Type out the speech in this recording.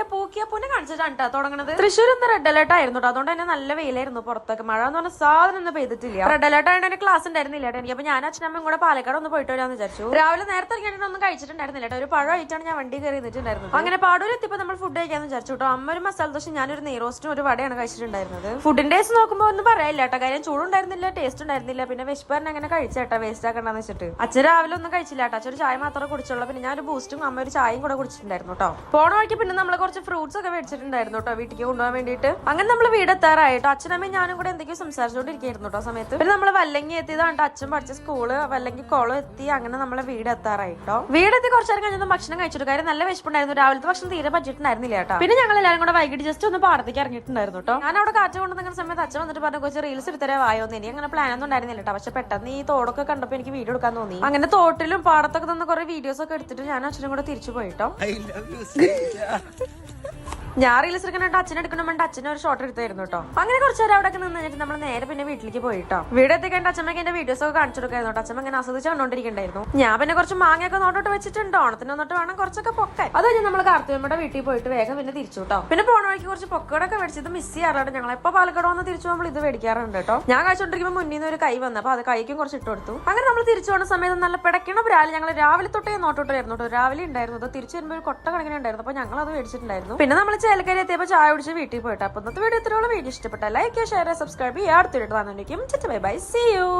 എവിടെയാ പൂക്കിയ പൂനെ കാണിച്ചിട്ടാണ് ട്ടോ തുടങ്ങണത്. തൃശ്ശൂർ ഇന്ന് റെഡ് അലേർട്ട് ആയിരുന്നു കേട്ടോ അതുകൊണ്ട് തന്നെ നല്ല വെയിലായിരുന്നു പുറത്തൊക്കെ. മഴ എന്ന് പറഞ്ഞ സാധനം ഒന്നും പെയ്തിട്ടില്ല. റെഡ് അലേർട്ട് ആയതുകൊണ്ട് എന്റെ ക്ലാസ് ഉണ്ടായിരുന്നില്ല കേട്ടോ എനിക്ക്. അപ്പൊ ഞാൻ അച്ഛനമ്മയും കൂടെ പാലക്കാട് ഒന്ന് പോയിട്ട് വരാന്ന് വിചാരിച്ചു. രാവിലെ നേരത്തെ ഇറങ്ങിയിട്ട് ഒന്നും കഴിച്ചിട്ടുണ്ടായിരുന്നില്ല കേട്ടോ ഒരു പഴം ആയിട്ടാണ് ഞാൻ വണ്ടി കയറി നിന്നിട്ടുണ്ടായിരുന്നത്. അങ്ങനെ പാടൂർ എത്തിയപ്പോ നമ്മൾ ഫുഡ് കഴിക്കാന്ന് വിചാരിച്ചു കേട്ടോ അമ്മ ഒരു മസാല ദോശ ഞാനൊരു നെയ്റോസ്റ്റും ഒരു വടയാണ് കഴിച്ചിട്ടുണ്ടായിരുന്നത്. ഫുഡിന്റെ ടേസ്റ്റ് നോക്കുമ്പോൾ ഒന്നും പറയാനില്ല കേട്ടോ കാര്യം ചൂടുണ്ടായിരുന്നില്ല ടേസ്റ്റ് ഉണ്ടായിരുന്നില്ല. പിന്നെ വിശപ്പറിന് അങ്ങനെ കഴിച്ചേട്ടാ വേസ്റ്റ് ആക്കണ്ടെന്ന് വെച്ചിട്ട്. അച്ഛൻ രാവിലെ ഒന്നും കഴിച്ചില്ല കേട്ടോ അച്ഛൻ ഒരു ചായ മാത്രമേ കുടിച്ചുള്ളൂ. പിന്നെ ഞാൻ ഒരു ബൂസ്റ്റും അമ്മ ഒരു ചായയും കൂടെ കുടിച്ചിട്ടുണ്ടായിരുന്നു കേട്ടോ പോണ വഴിക്ക് പിന്നെ നമ്മൾ കുറച്ച് ഫ്രൂട്ട്സ് ഒക്കെ മേടിച്ചിട്ടുണ്ടായിരുന്നു കേട്ടോ വീട്ടിലേക്ക് കൊണ്ടുപോകാൻ വേണ്ടിയിട്ട്. അങ്ങനെ നമ്മൾ വീട് എത്താറായിട്ടോ അച്ഛനമ്മയും ഞാനും കൂടെ എന്തെങ്കിലും സംസാരിച്ചുകൊണ്ടിരിക്കുന്നു കേട്ടോ സമയത്ത്. പിന്നെ നമ്മൾ വല്ലങ്ങി എത്തിയതാണ് അച്ഛൻ പഠിച്ച സ്കൂൾ വല്ലങ്ങി കോളം എത്തി അങ്ങനെ നമ്മളെ വീട് എത്താറായിട്ടോ വീടെത്തി കുറച്ചു നേരം കഴിഞ്ഞപ്പോൾ ഭക്ഷണം കഴിച്ചിട്ട്. കാര്യം നല്ല വിശപ്പുണ്ടായിരുന്നു. രാവിലത്തെ ഭക്ഷണം തീരെ പറ്റിയിട്ടുണ്ടായിരുന്നില്ല കേട്ടോ. പിന്നെ ഞങ്ങൾ എല്ലാവരും കൂടെ വൈകിട്ട് ജസ്റ്റ് ഒന്ന് പാടത്തേക്ക് ഇറങ്ങിയിട്ടുണ്ടായിരുന്നു കേട്ടോ. ഞാൻ അവിടെ കാറ്റ് കൊണ്ടു നിൽക്കുന്ന സമയത്ത് അച്ഛൻ വന്നിട്ട് പറഞ്ഞു കുറച്ച് റീൽസ് എടുത്തരേ വായോന്ന് ഇനി അങ്ങനെ പ്ലാൻ ഒന്നും ഉണ്ടായിരുന്നില്ല കേട്ടോ. പക്ഷെ പെട്ടെന്ന് ഈ തോടൊക്കെ കണ്ടപ്പോൾ എനിക്ക് വീഡിയോ എടുക്കാൻ തോന്നി. അങ്ങനെ തോട്ടിലും പാടത്തൊക്കെ തന്നെ കുറെ വീഡിയോസ് ഒക്കെ എടുത്തിട്ട് ഞാൻ അച്ഛനും കൂടെ തിരിച്ചു പോയിട്ടോ ഞാൻ റീൽസ് എടുക്കണ അച്ഛൻ വേണ്ട അച്ഛനെ ഒരു ഷോട്ട് എടുത്തായിരുന്നു കേട്ടോ അങ്ങനെ കുറച്ച് നേരം അവിടെ നിന്ന് കഴിഞ്ഞിട്ട് നമ്മൾ നേരെ പിന്നെ വീട്ടിലേക്ക് പോയിട്ടോ. വീട് എത്തിക്കേണ്ട അച്ഛമ്മക്ക് എന്റെ വീഡിയോസ് ഒക്കെ കാണിച്ചു കൊടുക്കായിരുന്നു കേട്ടോ അച്ഛമ്മ ഇങ്ങനെ ആസ്വദിച്ച് കണ്ടോണ്ടിരിക്കണ്ടായിരുന്നു. ഞാൻ പിന്നെ കുറച്ച് മാങ്ങയൊക്കെ നോട്ടോട്ട് വെച്ചിട്ടുണ്ട്. ഓണത്തിന് വന്നിട്ട് വേണം കുറച്ചൊക്കെ പൊക്കെ അത് കഴിഞ്ഞ് നമ്മൾ കാർത്തികമ്മയുടെ വീട്ടിൽ പോയിട്ട് വേഗം പിന്നെ തിരിച്ചു കേട്ടോ പിന്നെ പോണ വഴിക്ക് കുറച്ച് പൊക്കടൊക്കെ മേടിച്ചത് മിസ് ചെയ്യാറുണ്ട്. ഞങ്ങൾ എപ്പോ പാലക്കാട് വന്ന് തിരിച്ചു നമ്മൾ ഇത് മേടിക്കാറുണ്ട് കേട്ടോ ഞാൻ കഴിച്ചോണ്ടിരിക്കുമ്പോൾ മുന്നിൽ നിന്ന് ഒരു കൈ വന്നു. അപ്പൊ അത് കൈക്കും കുറച്ച് ഇട്ട് കൊടുത്തു. അങ്ങനെ നമ്മൾ തിരിച്ചു പോകുന്ന സമയത്ത് നല്ല പിടക്കണ പ്രാൽ ഞങ്ങൾ രാവിലെ തൊട്ടേ നോട്ടോട്ടായിരുന്നു കേട്ടോ രാവിലെ ഉണ്ടായിരുന്നു. തിരിച്ചു വരുമ്പോൾ ഒരു കൊട്ട കണങ്ങനെ ഉണ്ടായിരുന്നു. അപ്പൊ ഞങ്ങൾ അത് മേടിച്ചിട്ടുണ്ടായിരുന്നു. പിന്നെ നമ്മൾ ചേലക്കരി എത്തിയപ്പോൾ ചായ കുടിച്ച് വീട്ടിൽ പോയിട്ട്. അപ്പൊ ഇന്നത്തെ വീഡിയോ ഇത്രയുള്ള വീഡിയോ ഇഷ്ടപ്പെട്ട ലൈക്ക് ഷെയർ സബ്സ്ക്രൈബ് ചെയ്യുക അടുത്തിട്ട് വന്നിരിക്കും ബൈ ബൈ സി യു